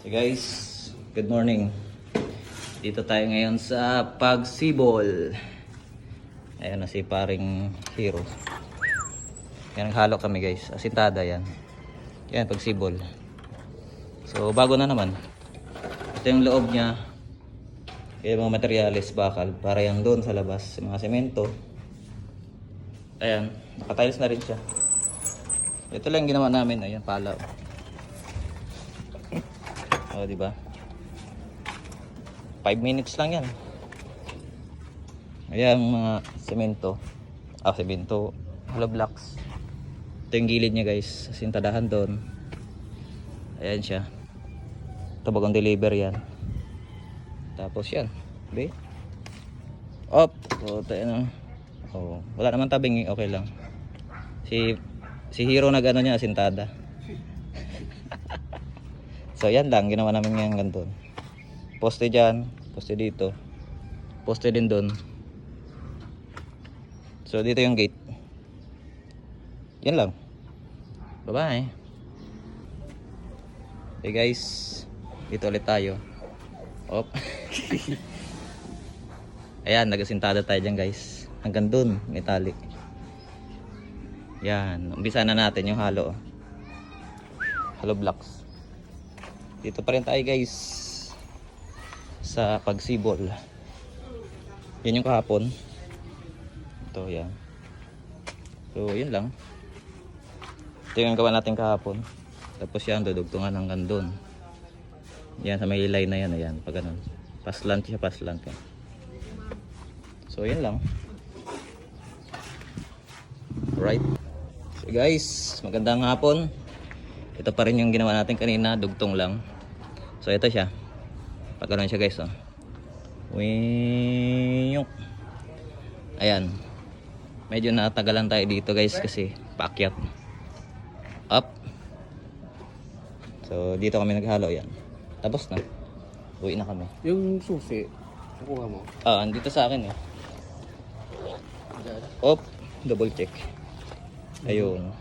Hey guys, good morning. Dito tayo ngayon sa Pagsibol. Ayan na si paring hero. Yan naghalo kami guys. Asintada yan. Yan, Pagsibol. So bago na naman. Ito yung loob niya. Yung mga materyales bakal. Para yan doon sa labas. Mga semento. Ayan, nakatiles na rin siya. Ito lang ginawa namin. Ayan, pala. O, di ba? 5 minutes lang yan. Ayan, mga semento. Ah, semento. Hollow blocks. Ito yung gilid niya guys. Sintadahan doon. Ayan siya. Ito deliver yan. Tapos yan. Be. Op. O, tayo na. Oh, wala naman tabing. eh. Okay lang. Si si Hero nag ano niya asintada. So yan lang, ginawa namin ngayon ganito. Poste dyan, poste dito. Poste din doon. So dito yung gate. Yan lang. Bye-bye. Hey guys, dito ulit tayo. Op. Ayan, nagasintada tayo dyan guys. Hanggang dun, metallic. Yan, umpisa na natin yung halo. Halo blocks. Dito pa rin tayo guys sa pagsibol. Yan yung kahapon. Ito yan. So yun lang. Ito yung gawa natin kahapon. Tapos yan dudugtungan hanggang doon. Yan sa may line na yan. Ayan. Pag ganun. Paslant siya paslant. Yan. So yun lang. Alright. So guys, magandang hapon. Ito pa rin yung ginawa natin kanina, dugtong lang. So ito siya. Pag ganun siya guys, oh. Wiyok. Ayan. Medyo natagalan tayo dito guys kasi paakyat. Up. So dito kami naghalo yan. Tapos na. Uwi na kami. Yung susi, nakuha mo. Ah, andito sa akin eh. Op, double check. Ayun.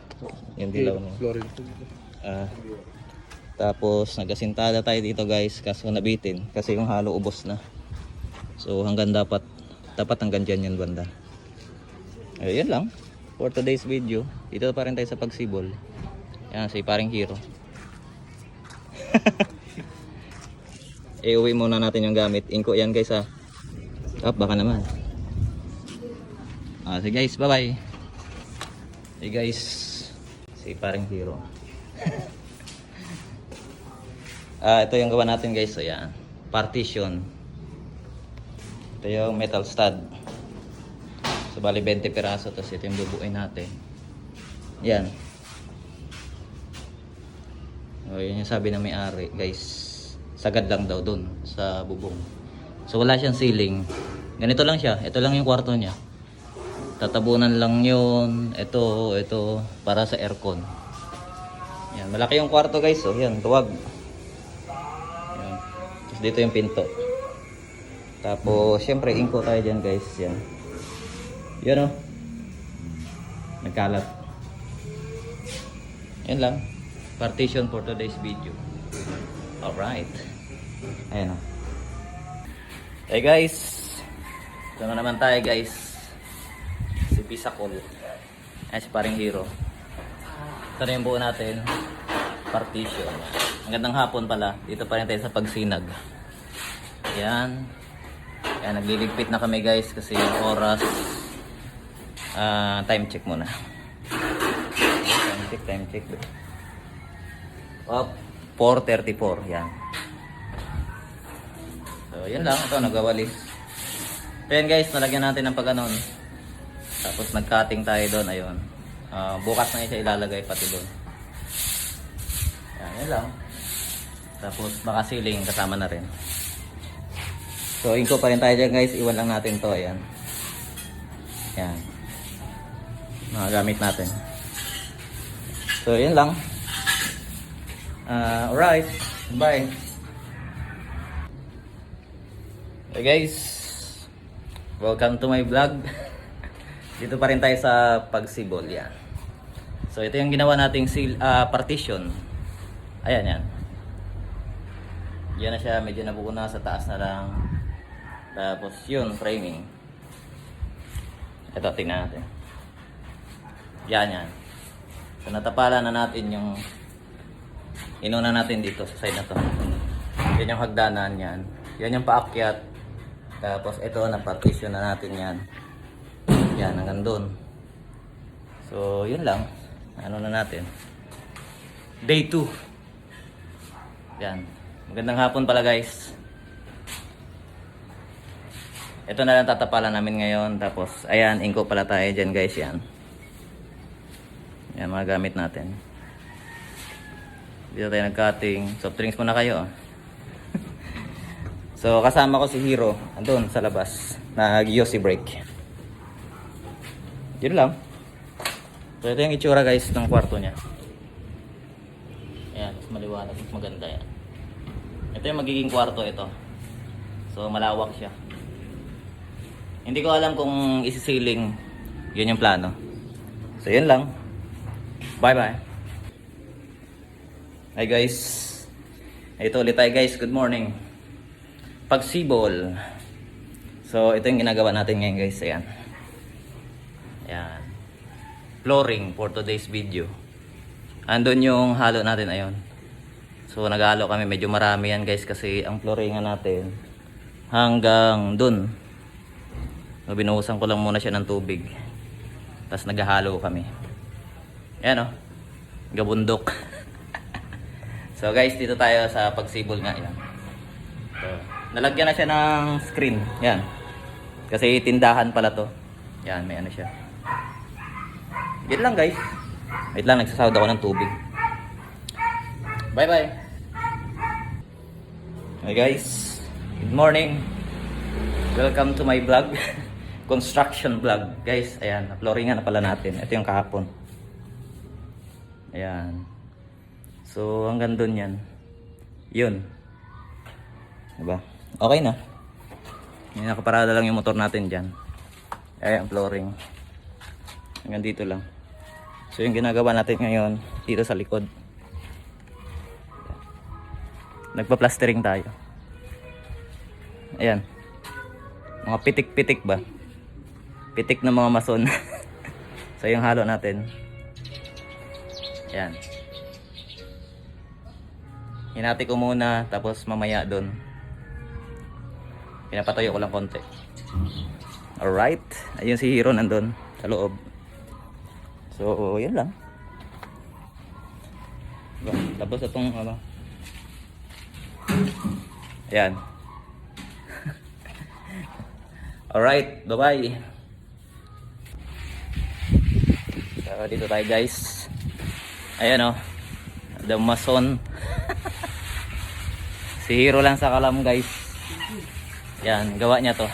Yung dilaw na. Florence. Ah. Tapos nagasintada tayo dito guys kaso nabitin kasi yung halo ubos na. So hanggang dapat dapat hanggang dyan yung banda. Ayun lang. For today's video, dito pa rin tayo sa pagsibol. Yan si paring hero. e uwi muna natin yung gamit. Inko yan guys ha. Up baka naman. Ah, sige guys, bye bye. Hey guys, si paring hero. Ah, ito yung gawa natin guys. So, yan. Partition. Ito yung metal stud. So, bali 20 piraso. Tapos ito yung bubuin natin. Yan. O, yun yung sabi ng may-ari, guys. Sagad lang daw dun sa bubong. So, wala siyang ceiling. Ganito lang siya. Ito lang yung kwarto niya. Tatabunan lang yun. Ito, ito, para sa aircon. Yan, malaki yung kwarto guys. So, yan, tuwag. Tapos dito yung pinto. Tapos, syempre, inko tayo dyan guys. Yan. Yan o. Nagkalat. Yan lang. Partition for today's video. Alright. Ayan o. Hey guys. Ito na naman tayo guys. Si Pisakol. Ayan si paring hero. Ito na yung buo natin. Partition. Ang gandang hapon pala. Dito pa rin tayo sa pagsinag. Yan. Yan, nagliligpit na kami guys kasi oras. ah time check muna. Time check, time check. Up. 4.34. Yan. So, yun lang. Ito, nagawalis. So, guys, nalagyan natin ng pag-anon. Tapos nag-cutting tayo doon. Ayun. Ah, bukas na siya ilalagay pati doon. Yan, yun lang. Tapos baka ceiling kasama na rin. So, inko pa rin tayo dyan guys. Iwan lang natin to. Ayan. Yan. Mga gamit natin. So, yun lang. Ah, alright. Bye. Hey guys. Welcome to my vlog. Dito pa rin tayo sa pagsibol. Yan. So, ito yung ginawa nating ah, partition. Ayan yan. Yan na siya, medyo nabuo na sa taas na lang. Tapos yun, framing. Ito, tingnan natin. Yan yan. So natapala na natin yung inuna natin dito sa side na to. Yan yung hagdanan yan. Yan yung paakyat. Tapos ito, na-partition na natin yan. Yan, hanggang doon. So, yun lang. Ano na natin. Day 2. Yan. Magandang hapon pala guys. Ito na lang tatapalan namin ngayon. Tapos, ayan, inko pala tayo dyan guys. Yan. Yan, mga gamit natin. Dito tayo nag-cutting. Soft drinks muna kayo. ah. so, kasama ko si Hero. Andun sa labas. Nag-yosi break. Yun lang. So, ito yung itsura guys ng kwarto niya. Ayan, mas maliwanag. Maganda yan. Ito yung magiging kwarto ito. So, malawak siya. Hindi ko alam kung isisiling yun yung plano. So, yun lang. Bye-bye. Hi guys. Ito ulit tayo guys. Good morning. Pagsibol. So, ito yung ginagawa natin ngayon guys. Ayan. Ayan. Flooring for today's video. Andun yung halo natin ayon. So, naghalo kami. Medyo marami yan guys kasi ang flooringan natin hanggang dun. So, binuhusan ko lang muna siya ng tubig. Tapos naghahalo kami. Ayan o. Gabundok. so guys, dito tayo sa pagsibol nga. Yan. So, nalagyan na siya ng screen. Yan. Kasi tindahan pala to. Yan, may ano siya. Yan lang guys. Wait lang, nagsasawad ako ng tubig. Bye bye. Hi guys. Good morning. Welcome to my vlog. Construction vlog. Guys, ayan. Flooringan na pala natin. Ito yung kahapon. Ayan. So, hanggang dun yan. Yun. Diba? Okay na. Yung nakaparada lang yung motor natin dyan. Ayan, flooring. Hanggang dito lang. So, yung ginagawa natin ngayon, dito sa likod. Nagpa-plastering tayo. Ayan. Mga pitik-pitik ba? Pitik ng mga mason. so, yung halo natin. Ayan. Hinati ko muna, tapos mamaya doon. Pinapatayo ko lang konti. Alright. Ayun si Hero nandun sa loob. So, yun lang. Tapos itong ano. Ayan. Alright, bye-bye. So, dito tayo guys. Ayan o. The Mason. si Hero lang sa kalam guys. Yan, gawa niya to.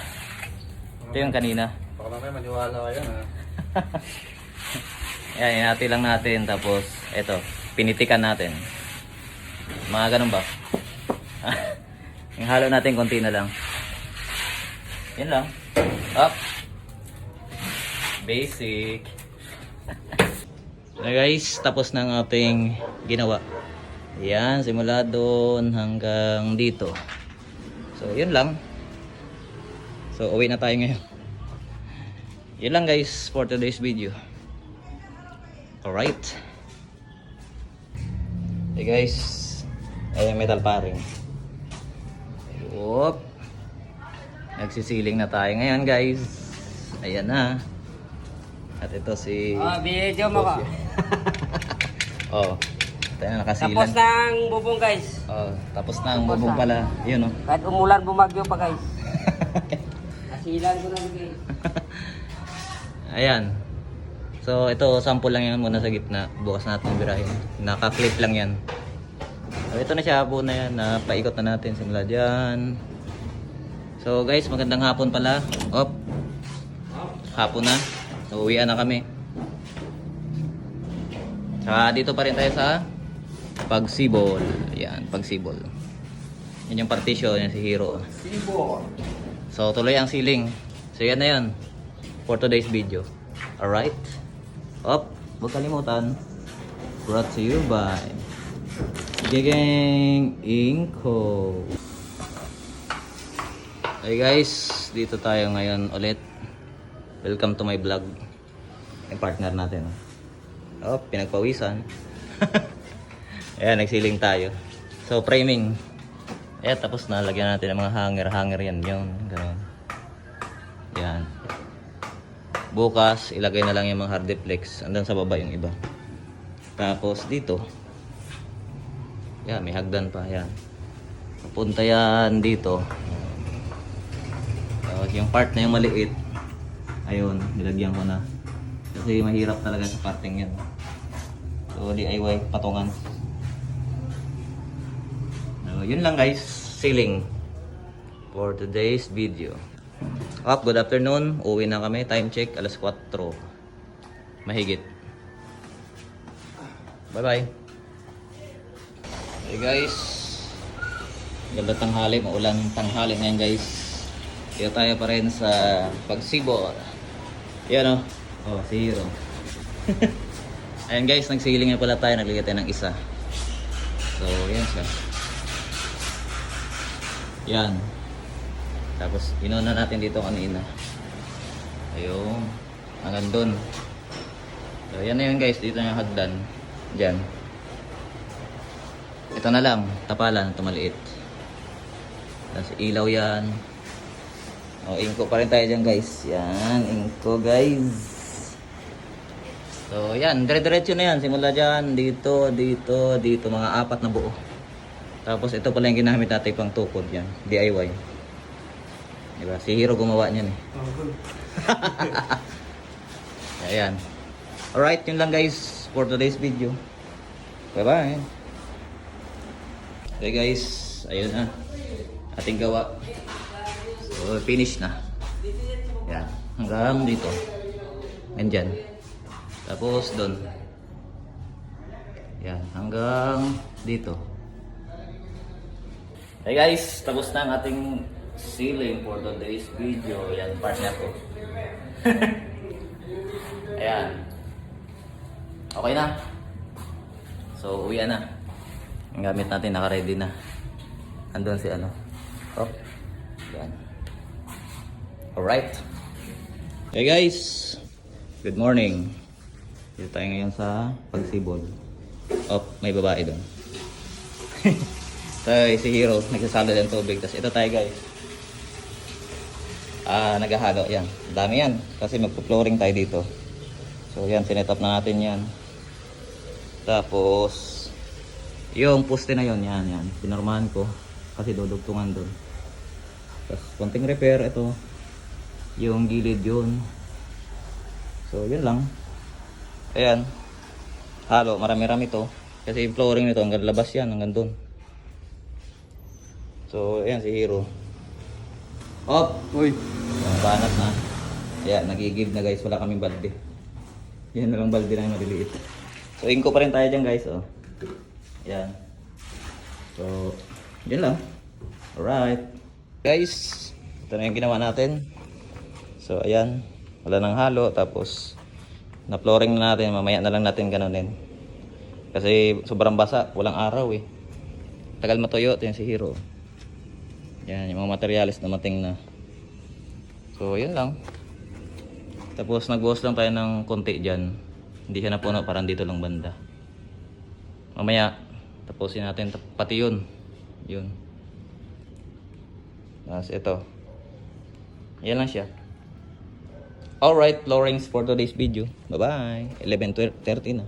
Ito yung kanina. Baka mamaya maniwala kayo na. Yan, inati lang natin. Tapos, eto, pinitikan natin. Mga ganun ba? yung halo natin, konti na lang. Yan lang. Up. Basic. Na guys, tapos ang ating ginawa. Yan, simula doon hanggang dito. So, yun lang. So, uwi na tayo ngayon. Yun lang guys for today's video. Alright. Hey guys. Ayan metal paring. Whoop. Nagsisiling na tayo ngayon guys. Ayan na. At ito si... Ah, video mo ka. Oh. Tayo na nakasilan. Tapos ng bubong guys. Oh, tapos na ang bubong pala. Yun oh. Kahit umulan bumagyo pa guys. Kasilan ko na guys. Ayan. So, ito, sample lang yan muna sa gitna. Bukas natin birahin. Naka-clip lang yan. So, ito na siya, hapon na yan. Napaikot na natin simula dyan. So, guys, magandang hapon pala. Op. Hapon na. So, uwian na kami. Saka dito pa rin tayo sa Pagsibol. Ayan, Pagsibol. Yan yung partition, yan si Hero. So, tuloy ang ceiling. So, yan na yan. For today's video. Alright? Op, huwag kalimutan. Brought to you by Gigeng Inko. Hey guys, dito tayo ngayon ulit. Welcome to my vlog. Yung partner natin. Oh, pinagpawisan. Ayan, nagsiling tayo. So, framing. Eh, tapos na. Lagyan natin ng mga hanger. Hanger yan. Yun. Ganun. Yan. Bukas, ilagay na lang yung mga hard deflex. Andun sa baba yung iba. Tapos dito. Yan, may hagdan pa. Yan. Papunta yan dito. Tapos yung part na yung maliit. Ayun, nilagyan ko na. Kasi mahirap talaga sa parting yan. So, DIY patungan. So, yun lang guys. Ceiling. For today's video. Up, good afternoon. Uwi na kami. Time check, alas 4. Mahigit. Bye-bye. Hey guys. Ganda tanghali, maulan tanghali ngayon guys. Kaya tayo pa rin sa pagsibol. Yan. Oh, si Hero. Ayan guys, nagsiling na pala tayo. Naglagay tayo ng isa. So, yan siya. Yan. Tapos, inuna natin dito kanina. Ayun. Hanggang doon. So, yan na yun guys. Dito na yung hagdan. Diyan. Ito na lang. Tapalan. Ito maliit. Tapos, ilaw yan. O, inko pa rin tayo dyan guys. Yan. Inko guys. So, yan. Dire-diretso na yan. Simula dyan. Dito, dito, dito. Mga apat na buo. Tapos, ito pala yung ginamit natin pang tukod yan. DIY. Diba? Si Hero gumawa niyan eh. Ayan. Alright, yun lang guys for today's video. Bye-bye. Okay guys, ayun na. Ating gawa. So, finish na. Yan. Hanggang dito. Nandyan. Tapos doon. Yan. Hanggang dito. Hey guys, tapos na ang ating ceiling for today's video. Yan, partner ko. Ayan. Okay na. So, uwi na. Ang gamit natin, naka-ready na. Andun si ano. Oh. Yan. Alright. Hey guys. Good morning. Dito tayo ngayon sa pagsibol. Oh, may babae doon. Tayo si Hero, nagsasalo ng tubig. Tapos ito tayo guys. Ah, naghahalo yan. Dami yan. Kasi magpo-flooring tayo dito. So yan, sinet up na natin yan. Tapos, yung poste na yon yan, yan. Pinormahan ko. Kasi dudugtungan doon. Tapos, konting repair, ito. Yung gilid yun. So, yun lang. Ayan. Halo, marami-rami to. Kasi yung flooring nito, hanggang labas yan, hanggang doon. So, ayan si Hero. Op! Uy! Yung banat na. Ayan, nagigib na guys. Wala kaming balde. Yan na lang balde na yung maliliit. So, inko pa rin tayo dyan guys. Oh. Ayan. So, yun lang. Alright. Guys, ito na yung ginawa natin. So, ayan. Wala nang halo. Tapos, na-flooring na natin. Mamaya na lang natin ganunin. Kasi sobrang basa. Walang araw eh. Tagal matuyo. Ito yung si Hero. Yan, yung mga materialis na mating na. So, yun lang. Tapos nagbuhos lang tayo ng konti dyan. Hindi siya napuno, parang dito lang banda. Mamaya, tapusin natin pati yun. Yun. Tapos ito. Yan lang siya. Alright, floorings for today's video. Bye-bye. 11.30 na.